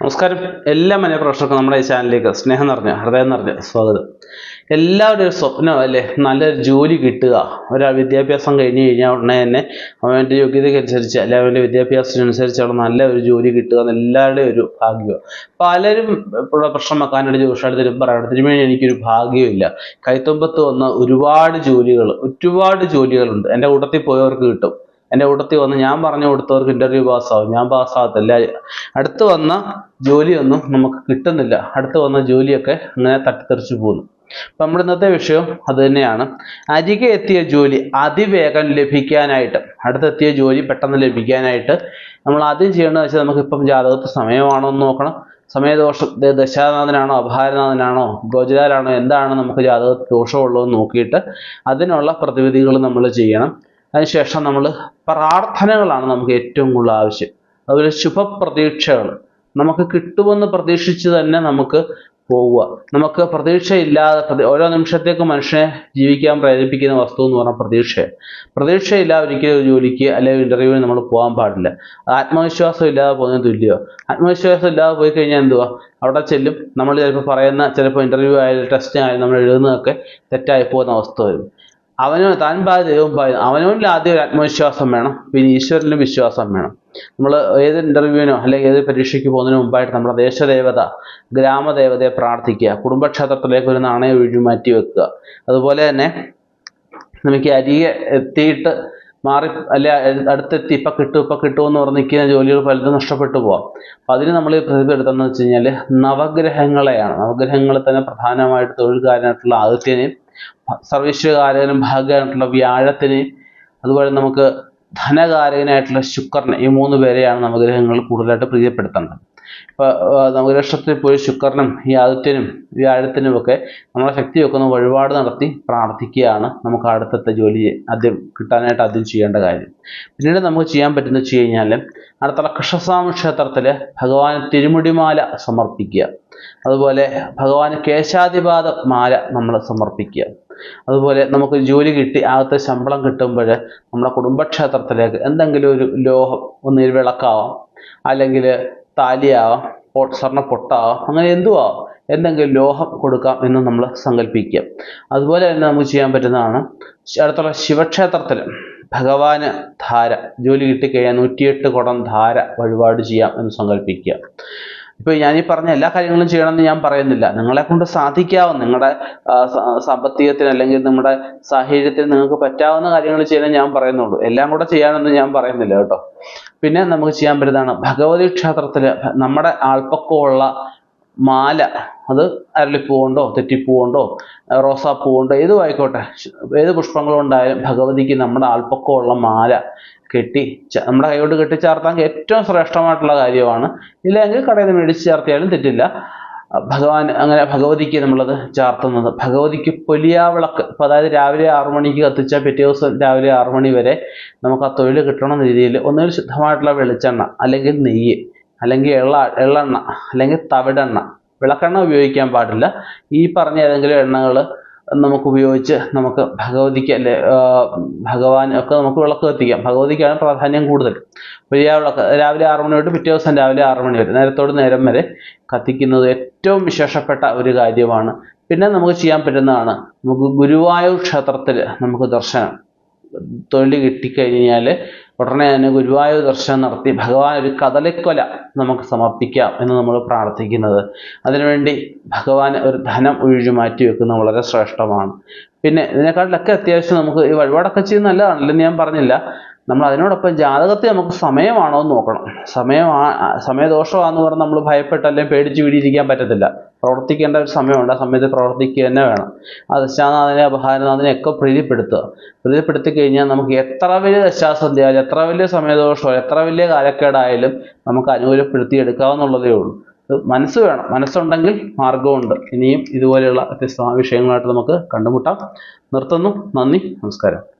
നമസ്കാരം. എല്ലാ മന പ്രേക്ഷകർക്കും നമ്മുടെ ഈ ചാനലിലേക്ക് സ്നേഹം നിറഞ്ഞ ഹൃദയം നിറഞ്ഞ സ്വാഗതം. എല്ലാവരുടെ ഒരു സ്വപ്നം അല്ലേ? നല്ലൊരു ജോലി കിട്ടുക. ഒരാൾ വിദ്യാഭ്യാസം കഴിഞ്ഞ് കഴിഞ്ഞാൽ ഉടനെ തന്നെ അവന്റെ യോഗ്യതയ്ക്കനുസരിച്ച് അല്ലെ അവന്റെ വിദ്യാഭ്യാസത്തിനനുസരിച്ചുള്ള നല്ല ഒരു ജോലി കിട്ടുക എന്ന് എല്ലാവരുടെയും ഒരു ഭാഗ്യമാണ്. പലരും ഇവിടെ പ്രശ്നം വെക്കാനായിട്ട് ചോദിച്ചാൽ പറയണം തിരുമേനി എനിക്കൊരു ഭാഗ്യമില്ല കൈത്തുമ്പത്ത് വന്ന ഒരുപാട് ജോലികൾ ഒരുപാട് ജോലികളുണ്ട്. എന്റെ കൂട്ടത്തിൽ പോയവർക്ക് കിട്ടും. എന്റെ കൂട്ടത്തിൽ വന്ന് ഞാൻ പറഞ്ഞു കൊടുത്തവർക്ക് ഇന്റർവ്യൂ പാസ്സാവും ഞാൻ പാസ്സാകത്തില്ല അടുത്ത് വന്ന ജോലിയൊന്നും നമുക്ക് കിട്ടുന്നില്ല. അടുത്ത് വന്ന ജോലിയൊക്കെ അങ്ങനെ തട്ടിത്തെറിച്ചു പോകുന്നു. അപ്പം നമ്മുടെ ഇന്നത്തെ വിഷയം അത് തന്നെയാണ്. അരികെ എത്തിയ ജോലി അതിവേഗം ലഭിക്കാനായിട്ട് അടുത്തെത്തിയ ജോലി പെട്ടെന്ന് ലഭിക്കാനായിട്ട് നമ്മൾ ആദ്യം ചെയ്യേണ്ടത് വെച്ചാൽ നമുക്ക് ഇപ്പം ജാതകത്ത് സമയമാണോ എന്ന് നോക്കണം. സമയദോഷ ദശാനാഥനാണോ അപഹാരനാഥനാണോ ഗോചരാലാണോ എന്താണ് നമുക്ക് ജാതകത്തിൽ ദോഷമുള്ളതെന്ന് നോക്കിയിട്ട് അതിനുള്ള പ്രതിവിധികൾ നമ്മൾ ചെയ്യണം. അതിനുശേഷം നമ്മൾ പ്രാർത്ഥനകളാണ് നമുക്ക് ഏറ്റവും കൂടുതൽ ആവശ്യം. അതുപോലെ ശുഭപ്രതീക്ഷകൾ നമുക്ക് കിട്ടുമെന്ന് പ്രതീക്ഷിച്ച് തന്നെ നമുക്ക് പോവുക. നമുക്ക് പ്രതീക്ഷയില്ലാതെ പ്രതി- ഓരോ നിമിഷത്തേക്ക് മനുഷ്യനെ ജീവിക്കാൻ പ്രേരിപ്പിക്കുന്ന വസ്തു എന്ന് പറഞ്ഞാൽ പ്രതീക്ഷയാണ്. പ്രതീക്ഷയില്ലാതെ ഒരിക്കലും ഒരു ജോലിക്ക് അല്ലെങ്കിൽ ഇന്റർവ്യൂവിന് നമ്മൾ പോകാൻ പാടില്ല. ആത്മവിശ്വാസം ഇല്ലാതെ പോകുന്നത് തുല്യമോ ആത്മവിശ്വാസം ഇല്ലാതെ പോയി കഴിഞ്ഞാൽ എന്തുവാ? അവിടെ ചെല്ലും. നമ്മൾ ചിലപ്പോൾ പറയുന്ന ചിലപ്പോൾ ഇന്റർവ്യൂ ആയാലും ടെസ്റ്റ് ആയാലും നമ്മൾ എഴുതുന്നതൊക്കെ തെറ്റായി പോകുന്ന അവസ്ഥ വരും. അവനോ താൻ പായ ദൈവം ആദ്യം ഒരു ആത്മവിശ്വാസം വേണം. പിന്നെ ഈശ്വരനിലും വിശ്വാസം വേണം. നമ്മൾ ഏത് ഇന്റർവ്യൂവിനോ അല്ലെങ്കിൽ ഏത് പരീക്ഷയ്ക്ക് പോകുന്നതിന് മുമ്പായിട്ട് നമ്മുടെ ദേശദേവത ഗ്രാമദേവതയെ പ്രാർത്ഥിക്കുക കുടുംബക്ഷേത്രത്തിലേക്ക് ഒരു നാണയം ഒഴിഞ്ഞു മാറ്റി വെക്കുക. അതുപോലെ തന്നെ നമുക്ക് അരികെ എത്തിയിട്ട് മാറി അല്ലെ അടുത്തെത്തി ഇപ്പം കിട്ടും ഇപ്പം കിട്ടുമെന്ന് പറഞ്ഞ് നിൽക്കുന്ന ജോലികൾ പലതും നഷ്ടപ്പെട്ടു പോവാം. അപ്പം അതിന് നമ്മൾ എടുത്തെന്ന് വെച്ച് കഴിഞ്ഞാൽ നവഗ്രഹങ്ങളെയാണ്. നവഗ്രഹങ്ങളിൽ തന്നെ പ്രധാനമായിട്ട് തൊഴിൽക്കാരനായിട്ടുള്ള ആദിത്യനെയും സർവീശ്വകാരകനും ഭാഗ്യമായിട്ടുള്ള വ്യാഴത്തിനെയും അതുപോലെ നമുക്ക് ധനകാരകനായിട്ടുള്ള ശുക്രനെ ഈ മൂന്ന് പേരെയാണ് നവഗ്രഹങ്ങൾ കൂടുതലായിട്ട് പ്രിയപ്പെടുത്തേണ്ടത്. ഇപ്പോൾ നവഗ്രഹത്തിൽ പോയി ശുക്രനും ഈ ആദിത്യനും വ്യാഴത്തിനും ഒക്കെ നമ്മളെ ശക്തി വെക്കുന്ന വഴിപാട് നടത്തി പ്രാർത്ഥിക്കുകയാണ് നമുക്ക് അടുത്തത്തെ ജോലി ആദ്യം കിട്ടാനായിട്ട് ആദ്യം ചെയ്യേണ്ട കാര്യം. പിന്നീട് നമുക്ക് ചെയ്യാൻ പറ്റുന്നത് വെച്ച് കഴിഞ്ഞാൽ അടുത്തുള്ള കൃഷ്ണസ്വാമി ക്ഷേത്രത്തിൽ ഭഗവാൻ തിരുമുടിമാല സമർപ്പിക്കുക. അതുപോലെ ഭഗവാന് കേശാതിപാദ മാല നമ്മൾ സമർപ്പിക്കുക. അതുപോലെ നമുക്ക് ജോലി കിട്ടി ആകത്തെ ശമ്പളം കിട്ടുമ്പോൾ നമ്മുടെ കുടുംബക്ഷേത്രത്തിലേക്ക് എന്തെങ്കിലും ഒരു ലോഹം ഒന്നിൽ വിളക്കാവാം. അല്ലെങ്കിൽ താലിയാവാം സ്വർണ പൊട്ടാവാം അങ്ങനെ എന്തുവാം? എന്തെങ്കിലും ലോഹം കൊടുക്കാം എന്ന് നമ്മൾ സങ്കല്പിക്കുക അതുപോലെ തന്നെ നമുക്ക് ചെയ്യാൻ പറ്റുന്നതാണ് അടുത്തുള്ള ശിവക്ഷേത്രത്തിൽ ഭഗവാന് ധാര ജോലി കിട്ടിക്കഴിഞ്ഞാൽ നൂറ്റിയെട്ട് കുടം ധാര വഴിപാട് ചെയ്യാം എന്ന് സങ്കല്പിക്കുക ഇപ്പൊ ഞാൻ ഈ പറഞ്ഞ എല്ലാ കാര്യങ്ങളും ചെയ്യണമെന്ന് ഞാൻ പറയുന്നില്ല. നിങ്ങളെ കൊണ്ട് സാധിക്കാവുന്ന നിങ്ങളുടെ സാമ്പത്തികത്തിന് അല്ലെങ്കിൽ നമ്മുടെ സാഹചര്യത്തിന് നിങ്ങൾക്ക് പറ്റാവുന്ന കാര്യങ്ങൾ ചെയ്യാൻ ഞാൻ പറയുന്നുള്ളൂ. എല്ലാം കൂടെ ചെയ്യാനൊന്നും ഞാൻ പറയുന്നില്ല കേട്ടോ. പിന്നെ നമുക്ക് ചെയ്യാൻ പറ്റുന്നതാണ് ഭഗവതി ക്ഷേത്രത്തിൽ നമ്മുടെ ആൾപ്പക്കമുള്ള മാല അത് അരളിപ്പൂ കൊണ്ടോ തെറ്റിപ്പൂ കൊണ്ടോ റോസാപ്പൂ കൊണ്ടോ ഏതും ആയിക്കോട്ടെ ഏത് പുഷ്പങ്ങളുണ്ടായാലും ഭഗവതിക്ക് നമ്മുടെ ആൾപ്പക്കമുള്ള മാല കെട്ടി നമ്മുടെ കൈകൊണ്ട് കെട്ടിച്ചേർത്താൻ ഏറ്റവും ശ്രേഷ്ഠമായിട്ടുള്ള കാര്യമാണ്. ഇല്ലെങ്കിൽ കടയിൽ നിന്ന് മേടിച്ച് ചേർത്തിയാലും തെറ്റില്ല. ഭഗവാൻ അങ്ങനെ ഭഗവതിക്ക് നമ്മളത് ചേർത്തുന്നത്. ഭഗവതിക്ക് പൊലിയാവിളക്ക് ഇപ്പം അതായത് രാവിലെ ആറു മണിക്ക് കത്തിച്ചാൽ പിറ്റേ ദിവസം രാവിലെ ആറു മണി വരെ നമുക്ക് ആ തൊഴിൽ കിട്ടണം രീതിയിൽ ഒന്നുകിൽ ശുദ്ധമായിട്ടുള്ള വെളിച്ചെണ്ണ അല്ലെങ്കിൽ നെയ്യ് അല്ലെങ്കിൽ എള്ള എള്ളെണ്ണ അല്ലെങ്കിൽ തവിടെണ്ണ. വിളക്കെണ്ണ ഉപയോഗിക്കാൻ പാടില്ല. ഈ പറഞ്ഞ ഏതെങ്കിലും എണ്ണകൾ നമുക്ക് ഉപയോഗിച്ച് നമുക്ക് ഭഗവതിക്ക് അല്ലെ ഭഗവാൻ ഒക്കെ നമുക്ക് വിളക്ക് കത്തിക്കാം. ഭഗവതിക്കാണ് പ്രാധാന്യം കൂടുതൽ. വിളക്ക് രാവിലെ ആറു മണി തൊട്ട് പിറ്റേ ദിവസം രാവിലെ ആറു മണി വരെ നേരത്തോട് നേരം വരെ കത്തിക്കുന്നത് ഏറ്റവും വിശേഷപ്പെട്ട ഒരു കാര്യമാണ്. പിന്നെ നമുക്ക് ചെയ്യാൻ പറ്റുന്നതാണ് നമുക്ക് ഗുരുവായൂർ ക്ഷേത്രത്തിൽ നമുക്ക് ദർശനം തൊഴിൽ കിട്ടിക്കഴിഞ്ഞാൽ ഉടനെ തന്നെ ഗുരുവായൂർ ദർശനം നടത്തി ഭഗവാൻ ഒരു കദളിക്കൊല നമുക്ക് സമർപ്പിക്കാം എന്ന് നമ്മൾ പ്രാർത്ഥിക്കുന്നത്. അതിനുവേണ്ടി ഭഗവാൻ ഒരു ധനം ഒഴിഞ്ഞു മാറ്റി വെക്കുന്നത് വളരെ ശ്രേഷ്ഠമാണ്. പിന്നെ ഇതിനെക്കാട്ടിലൊക്കെ അത്യാവശ്യം നമുക്ക് ഈ വഴിപാടൊക്കെ ചെയ്യുന്നത് നല്ലതാണ് ഇല്ലെന്ന് ഞാൻ പറഞ്ഞില്ല. നമ്മൾ അതിനോടൊപ്പം ജാതകത്തെ നമുക്ക് സമയമാണോ എന്ന് നോക്കണം. സമയമാ സമയദോഷമാണെന്ന് പറഞ്ഞാൽ നമ്മൾ ഭയപ്പെട്ട് അല്ലെങ്കിൽ പേടിച്ച് വീടിയിരിക്കാൻ പറ്റത്തില്ല. പ്രവർത്തിക്കേണ്ട ഒരു സമയമുണ്ട്. ആ സമയത്ത് പ്രവർത്തിക്കുക തന്നെ വേണം. ആ ദശാനാഥനെ അപഹാരനാഥനെ ഒക്കെ പ്രീതിപ്പെടുത്തുക. പ്രീതിപ്പെടുത്തി കഴിഞ്ഞാൽ നമുക്ക് എത്ര വലിയ ദശാസന്ധി ആയാലും എത്ര വലിയ സമയദോഷമോ എത്ര വലിയ കാലക്കേടായാലും നമുക്ക് അനുകൂലപ്പെടുത്തി എടുക്കാവുന്നുള്ളതേ ഉള്ളൂ. മനസ്സ് വേണം. മനസ്സുണ്ടെങ്കിൽ മാർഗമുണ്ട് ഇനിയും ഇതുപോലെയുള്ള വ്യത്യസ്ത വിഷയങ്ങളായിട്ട് നമുക്ക് കണ്ടുമുട്ടാം. നിർത്തുന്നു. നന്ദി. നമസ്കാരം.